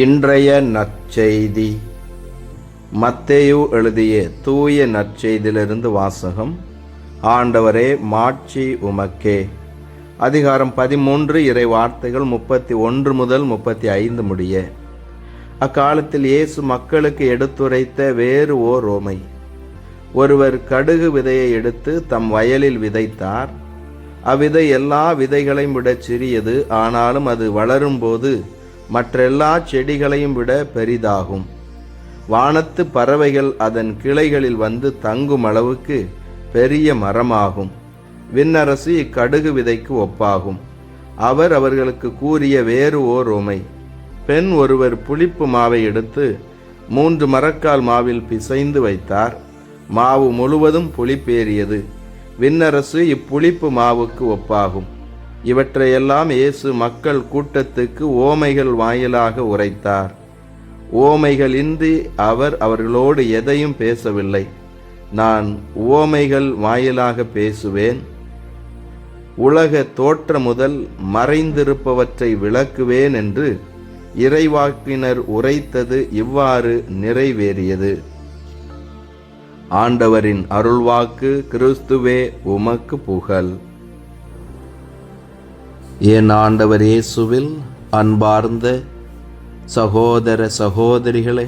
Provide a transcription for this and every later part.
இன்றைய நற்செய்தி. மத்தேயு எழுதிய தூய நற்செய்தியிலிருந்து வாசகம் ஆண்டவரே மாட்சி உமக்கே. அதிகாரம் பதிமூன்று இறை வார்த்தைகள் முப்பத்தி ஒன்று முதல் முப்பத்தி ஐந்து முடிய. அக்காலத்தில் இயேசு மக்களுக்கு எடுத்துரைத்த வேறு ஓர் ரோமை ஒருவர் கடுகு விதையை எடுத்து தம் வயலில் விதைத்தார். அவ்விதை எல்லா விதைகளையும் விட சிறியது ஆனாலும் அது வளரும்போது மற்றெல்லா செடிகளையும் விட பெரிதாகும். வானத்து பறவைகள் அதன் கிளைகளில் வந்து தங்கும் அளவுக்கு பெரிய மரமாகும். விண்ணரசு இக்கடுகு விதைக்கு ஒப்பாகும். அவர் அவர்களுக்கு கூறிய வேறு ஓர் உமை. பெண் ஒருவர் புளிப்பு மாவை எடுத்து மூன்று மரக்கால் மாவில் பிசைந்து வைத்தார். மாவு முழுவதும் புளிப்பேறியது. விண்ணரசு இப்புளிப்பு மாவுக்கு ஒப்பாகும். இவற்றையெல்லாம் இயேசு மக்கள் கூட்டத்துக்கு ஓமைகள் வாயிலாக உரைத்தார். ஓமைகளின்றி அவர் அவர்களோடு எதையும் பேசவில்லை. நான் ஓமைகள் வாயிலாக பேசுவேன். உலக தோற்ற முதல் மறைந்திருப்பவற்றை விளக்குவேன் என்று இறைவாக்கினர் உரைத்தது இவ்வாறு நிறைவேறியது. ஆண்டவரின் அருள்வாக்கு கிறிஸ்துவே உமக்கு புகழ். என் ஆண்டவர் இயேசுவில் அன்பார்ந்த சகோதர சகோதரிகளே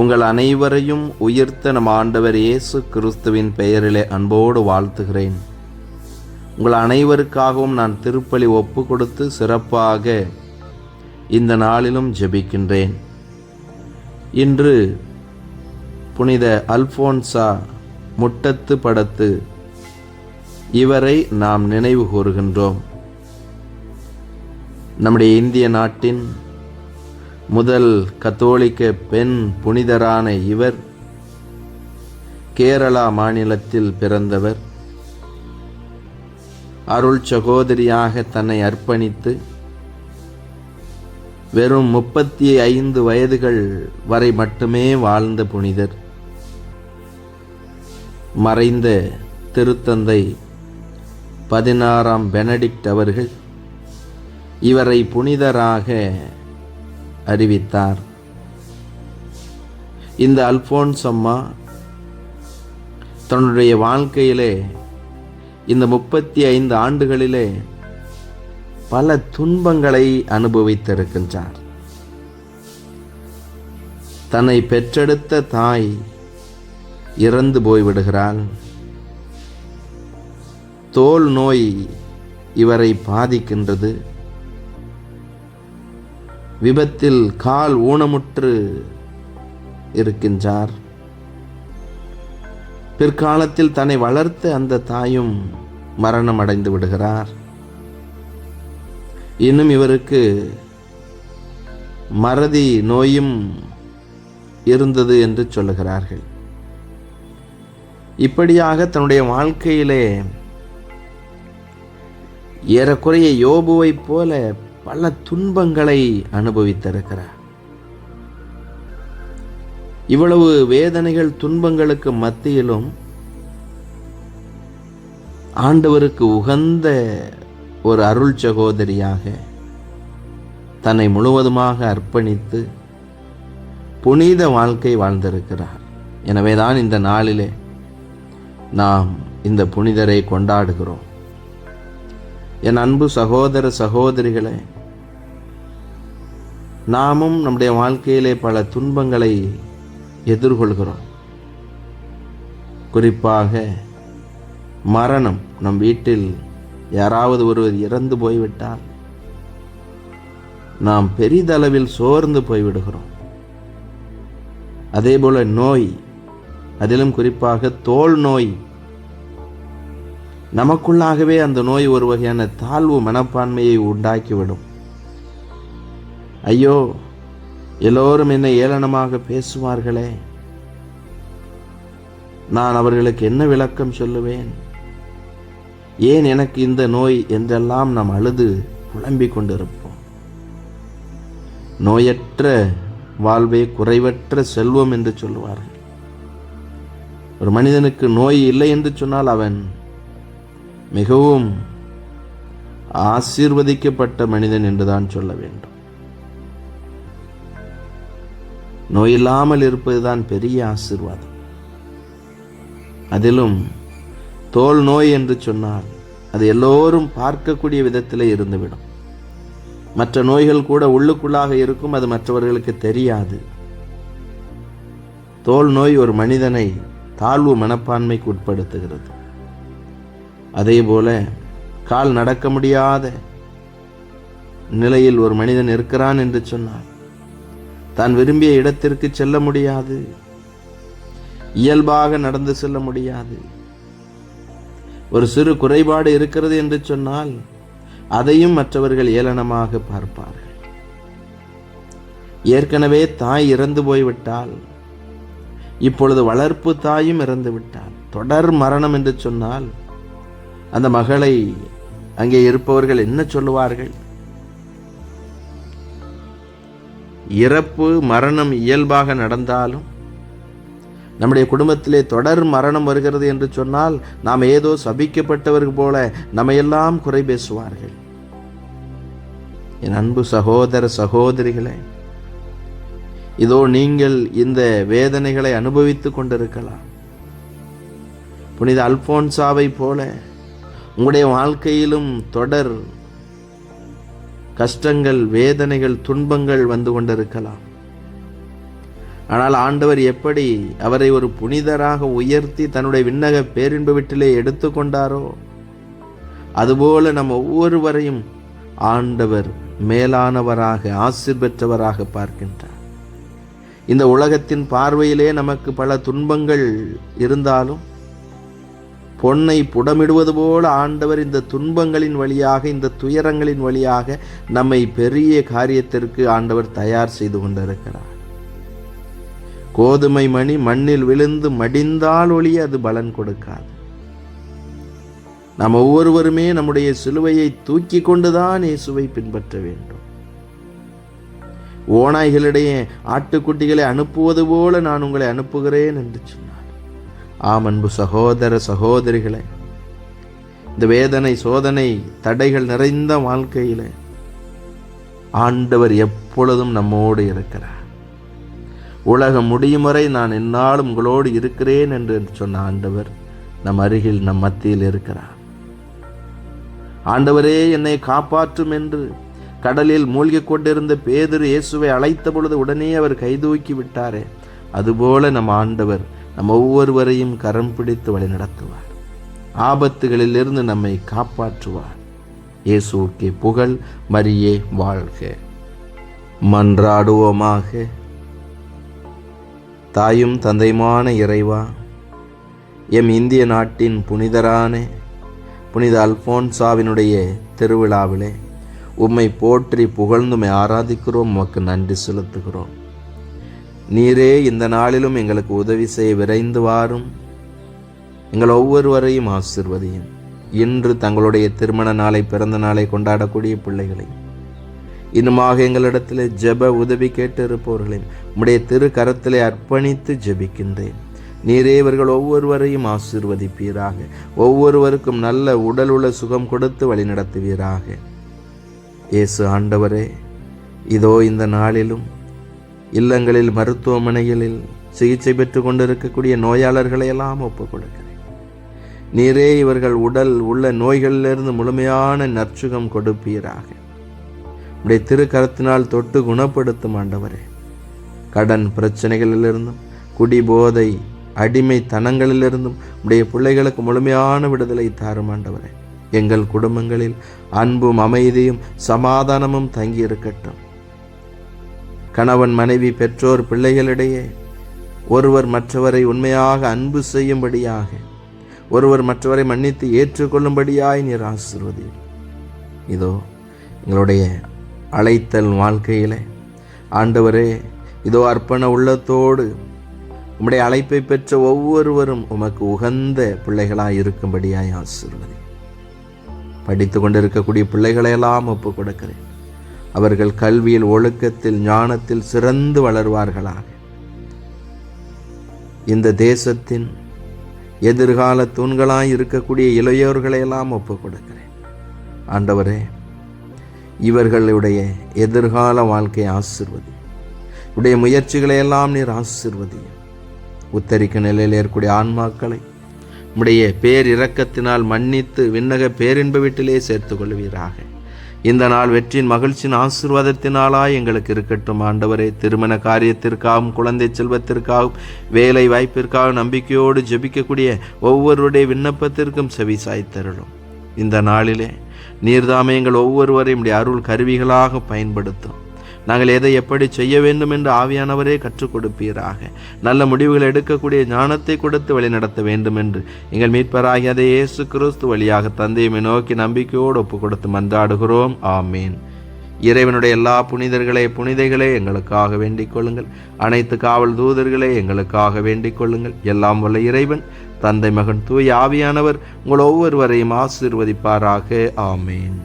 உங்கள் அனைவரையும் உயிர்த்த நம் ஆண்டவர் இயேசு கிறிஸ்துவின் பெயரிலே அன்போடு வாழ்த்துகிறேன். உங்கள் அனைவருக்காகவும் நான் திருப்பலி ஒப்பு கொடுத்து சிறப்பாக இந்த நாளிலும் ஜெபிக்கின்றேன். இன்று புனித அல்போன்சா முட்டத்து படத்து இவரை நாம் நினைவு கூறுகின்றோம். நம்முடைய இந்திய நாட்டின் முதல் கத்தோலிக்க பெண் புனிதரான இவர் கேரளா மாநிலத்தில் பிறந்தவர். அருள் சகோதரியாக தன்னை அர்ப்பணித்து வெறும் முப்பத்தி ஐந்து வயதுகள் வரை மட்டுமே வாழ்ந்த புனிதர். மறைந்த திருத்தந்தை பதினாறாம் பெனடிக்ட் அவர்கள் இவரை புனிதராக அறிவித்தார். இந்த அல்போன்ஸ் அம்மா தன்னுடைய வாழ்க்கையிலே இந்த முப்பத்தி ஐந்து ஆண்டுகளிலே பல துன்பங்களை அனுபவித்திருக்கின்றார். தன்னை பெற்றெடுத்த தாய் இறந்து போய்விடுகிறாள். தோல் நோய் இவரை பாதிக்கின்றது. விபத்தில் கால் ஊனமுற்று இருக்கின்றார். பிற்காலத்தில் தன்னை வளர்த்த அந்த தாயும் மரணம் அடைந்து விடுகிறார். இன்னும் இவருக்கு மறதி நோயும் இருந்தது என்று சொல்லுகிறார்கள். இப்படியாக தன்னுடைய வாழ்க்கையிலே ஏறக்குறைய யோபுவைப் போல பல துன்பங்களை அனுபவித்திருக்கிறார். இவ்வளவு வேதனைகள் துன்பங்களுக்கு மத்தியிலும் ஆண்டவருக்கு உகந்த ஒரு அருள் சகோதரியாக தன்னை முழுவதுமாக அர்ப்பணித்து புனித வாழ்க்கை வாழ்ந்திருக்கிறார். எனவேதான் இந்த நாளிலே நாம் இந்த புனிதரை கொண்டாடுகிறோம். என் அன்பு சகோதர சகோதரிகளே நாமும் நம்முடைய வாழ்க்கையிலே பல துன்பங்களை எதிர்கொள்கிறோம். குறிப்பாக மரணம் நம் வீட்டில் யாராவது ஒருவர் இறந்து போய்விட்டால் நாம் பெரிதளவில் சோர்ந்து போய்விடுகிறோம். அதே போல நோய் அதிலும் குறிப்பாக தோல் நோய் நமக்குள்ளாகவே அந்த நோய் ஒரு வகையான தாழ்வு மனப்பான்மையை உண்டாக்கிவிடும். ஐயோ எல்லோரும் என்னை ஏளனமாக பேசுவார்களே. நான் அவர்களுக்கு என்ன விளக்கம் சொல்லுவேன்? ஏன் எனக்கு இந்த நோய் என்றெல்லாம் நாம் அழுது புலம்பிக் கொண்டிருப்போம்? நோயற்ற வாழ்வே குறைவற்ற செல்வம் என்று சொல்லுவார்கள். ஒரு மனிதனுக்கு நோய் இல்லை என்று சொன்னால் அவன் மிகவும் ஆசீர்வதிக்கப்பட்ட மனிதன் என்றுதான் சொல்ல வேண்டும். நோய் இல்லாமல் இருப்பதுதான் பெரிய ஆசீர்வாதம். அதிலும் தோல் நோய் என்று சொன்னால் அது எல்லோரும் பார்க்கக்கூடிய விதத்திலே இருந்துவிடும். மற்ற நோய்கள் கூட உள்ளுக்குள்ளாக இருக்கும் அது மற்றவர்களுக்கு தெரியாது. தோல் நோய் ஒரு மனிதனை தாழ்வு மனப்பான்மைக்கு உட்படுத்துகிறது. அதே போல கால் நடக்க முடியாத நிலையில் ஒரு மனிதன் இருக்கிறான் என்று சொன்னார் தான் விரும்பிய இடத்திற்கு செல்ல முடியாது. இயல்பாக நடந்து செல்ல முடியாது. ஒரு சிறு குறைபாடு இருக்கிறது என்று சொன்னால் அதையும் மற்றவர்கள் ஏளனமாக பார்ப்பார்கள். ஏற்கனவே தாய் இறந்து போய்விட்டால் இப்பொழுது வளர்ப்பு தாயும் இறந்து விட்டால் தொடர் மரணம் என்று சொன்னால் அந்த மகளை அங்கே இருப்பவர்கள் என்ன சொல்லுவார்கள்? இறப்பு மரணம் இயல்பாக நடந்தாலும் நம்முடைய குடும்பத்திலே தொடர் மரணம் வருகிறது என்று சொன்னால் நாம் ஏதோ சபிக்கப்பட்டவர்கள் போல நம்மையெல்லாம் குறை பேசுவார்கள். என் அன்பு சகோதர சகோதரிகளே இதோ நீங்கள் இந்த வேதனைகளை அனுபவித்துக் கொண்டிருக்கலாம். புனித அல்போன்சாவை போல உங்களுடைய வாழ்க்கையிலும் தொடர் கஷ்டங்கள் வேதனைகள் துன்பங்கள் வந்து கொண்டிருக்கலாம். ஆனால் ஆண்டவர் எப்படி அவரை ஒரு புனிதராக உயர்த்தி தன்னுடைய விண்ணக பேரின்ப வீட்டிலே எடுத்துக்கொண்டாரோ அதுபோல நம் ஒவ்வொருவரையும் ஆண்டவர் மேலானவராக ஆசிர் பெற்றவராக பார்க்கின்றார். இந்த உலகத்தின் பார்வையிலே நமக்கு பல துன்பங்கள் இருந்தாலும் பொன்னை புடமிடுவது போல ஆண்டவர் இந்த துன்பங்களின் வழியாக இந்த துயரங்களின் வழியாக நம்மை பெரிய காரியத்திற்கு ஆண்டவர் தயார் செய்து கொண்டிருக்கிறார். கோதுமை மணி மண்ணில் விழுந்து மடிந்தால் ஒளி அது பலன் கொடுக்காது. நாம் ஒவ்வொருவருமே நம்முடைய சிலுவையை தூக்கி கொண்டுதான் இயேசுவை பின்பற்ற வேண்டும். ஓநாய்களிடையே ஆட்டுக்குட்டிகளை அனுப்புவது போல நான் உங்களை அனுப்புகிறேன் என்று சொன்னார். ஆம் அன்பு சகோதர சகோதரிகளே இந்த வேதனை சோதனை தடைகள் நிறைந்த வாழ்க்கையில் ஆண்டவர் எப்பொழுதும் நம்மோடு இருக்கிறார். உலகம் முடியும் வரை நான் என்னாலும் உங்களோடு இருக்கிறேன் என்று சொன்ன ஆண்டவர் நம் அருகில் நம் மத்தியில் இருக்கிறார். ஆண்டவரே என்னை காப்பாற்றும் என்று கடலில் மூழ்கிக் கொண்டிருந்த பேதிரு இயேசுவை அழைத்த பொழுது உடனே அவர் கைதூக்கி விட்டாரே. அதுபோல நம் ஆண்டவர் நம் ஒவ்வொருவரையும் கரம் பிடித்து வழி நடத்துவார். ஆபத்துகளிலிருந்து நம்மை காப்பாற்றுவார். இயேசுக்கே புகழ் மரியே வாழ்க. மன்றாடுவோமாக. தாயும் தந்தையுமான இறைவா எம் இந்திய நாட்டின் புனிதரான புனித அல்போன்சாவினுடைய திருவிழாவிலே உம்மை போற்றி புகழ்ந்துமை ஆராதிக்கிறோம் உமக்கு நன்றி செலுத்துகிறோம். நீரே இந்த நாளிலும் எங்களுக்கு உதவி செய்ய விரைந்து வாரும். எங்கள் ஒவ்வொருவரையும் ஆசிர்வதியும். இன்று தங்களுடைய திருமண நாளை பிறந்த நாளை கொண்டாடக்கூடிய பிள்ளைகளை. இன்னுமாக எங்களிடத்தில் ஜெப உதவி கேட்டு இருப்பவர்களையும் உம்முடைய திரு கரத்திலே அர்ப்பணித்து ஜெபிக்கின்றேன். நீரே இவர்கள் ஒவ்வொருவரையும் ஆசிர்வதிப்பீராக. ஒவ்வொருவருக்கும் நல்ல உடல் உள்ள சுகம் கொடுத்து வழிநடத்துவீராக. இயேசு ஆண்டவரே இதோ இந்த நாளிலும் இல்லங்களில் மருத்துவமனைகளில் சிகிச்சை பெற்று கொண்டிருக்கக்கூடிய நோயாளர்களை எல்லாம் ஒப்புக் கொடுக்கிறேன். நீரே இவர்கள் உடல் உள்ள நோய்களிலிருந்து முழுமையான நற்சுகம் கொடுப்பீராக. உடைய திருக்கரத்தினால் தொட்டு குணப்படுத்தும் ஆண்டவரே. கடன் பிரச்சனைகளிலிருந்தும் குடிபோதை அடிமைத்தனங்களிலிருந்தும் உடைய பிள்ளைகளுக்கு முழுமையான விடுதலை தாரும் ஆண்டவரே. எங்கள் குடும்பங்களில் அன்பும் அமைதியும் சமாதானமும் தங்கி இருக்கட்டும் கணவன் மனைவி பெற்றோர் பிள்ளைகளிடையே ஒருவர் மற்றவரை உண்மையாக அன்பு செய்யும்படியாக ஒருவர் மற்றவரை மன்னித்து ஏற்றுக்கொள்ளும்படியாய் நீர் ஆசிர்வதி. இதோ எங்களுடைய அழைத்தல் வாழ்க்கையிலே ஆண்டவரே இதோ அர்ப்பண உள்ளத்தோடு உம்முடைய அழைப்பை பெற்ற ஒவ்வொருவரும் உமக்கு உகந்த பிள்ளைகளாய் இருக்கும்படியாய் ஆசிர்வதி. படித்து கொண்டிருக்கக்கூடிய பிள்ளைகளையெல்லாம் ஒப்பு கொடுக்கிறேன். அவர்கள் கல்வியில் ஒழுக்கத்தில் ஞானத்தில் சிறந்து வளர்வார்களாக. இந்த தேசத்தின் எதிர்கால தூண்களாய் இருக்கக்கூடிய இளையோர்களையெல்லாம் ஒப்புக் கொடுக்கிறேன். ஆண்டவரே இவர்களுடைய எதிர்கால வாழ்க்கை ஆசிர்வதி. உடைய முயற்சிகளை எல்லாம் நீர் ஆசிர்வதியும் உத்தரிக்க நிலையில் ஏற்கக்கூடிய ஆன்மாக்களை உடைய பேரிரக்கத்தினால் மன்னித்து விண்ணக பேரின்ப வீட்டிலே சேர்த்துக் கொள்வீராக. இந்த நாள் வெற்றியின் மகிழ்ச்சியின் ஆசீர்வாதத்தினாலாய் எங்களுக்கு இருக்கட்டும். ஆண்டவரே திருமண காரியத்திற்காகவும் குழந்தை செல்வத்திற்காகவும் வேலை வாய்ப்பிற்காகவும் நம்பிக்கையோடு ஜெபிக்கக்கூடிய ஒவ்வொருடைய விண்ணப்பத்திற்கும் செவி சாய்த்தருளும். இந்த நாளிலே நீர்தாமே எங்கள் ஒவ்வொருவரையும் அருள் கருவிகளாக பயன்படுத்தும். நாங்கள் எதை எப்படி செய்ய வேண்டும் என்று ஆவியானவரே கற்றுக் கொடுப்பீராக. நல்ல முடிவுகள் எடுக்கக்கூடிய ஞானத்தை கொடுத்து வழிநடத்த வேண்டும் என்று எங்கள் மீட்பராகிய அதை இயேசு கிறிஸ்து வழியாக தந்தையுமே நோக்கி நம்பிக்கையோடு ஒப்பு கொடுத்து மன்றாடுகிறோம். ஆமீன். இறைவனுடைய எல்லா புனிதர்களே புனிதைகளே எங்களுக்காக வேண்டிக் கொள்ளுங்கள். அனைத்து காவல் தூதர்களே எங்களுக்காக வேண்டிக் கொள்ளுங்கள். எல்லாம் வல்ல இறைவன் தந்தை மகன் தூய் ஆவியானவர் உங்கள் ஒவ்வொருவரையும் ஆசீர்வதிப்பாராக. ஆமேன்.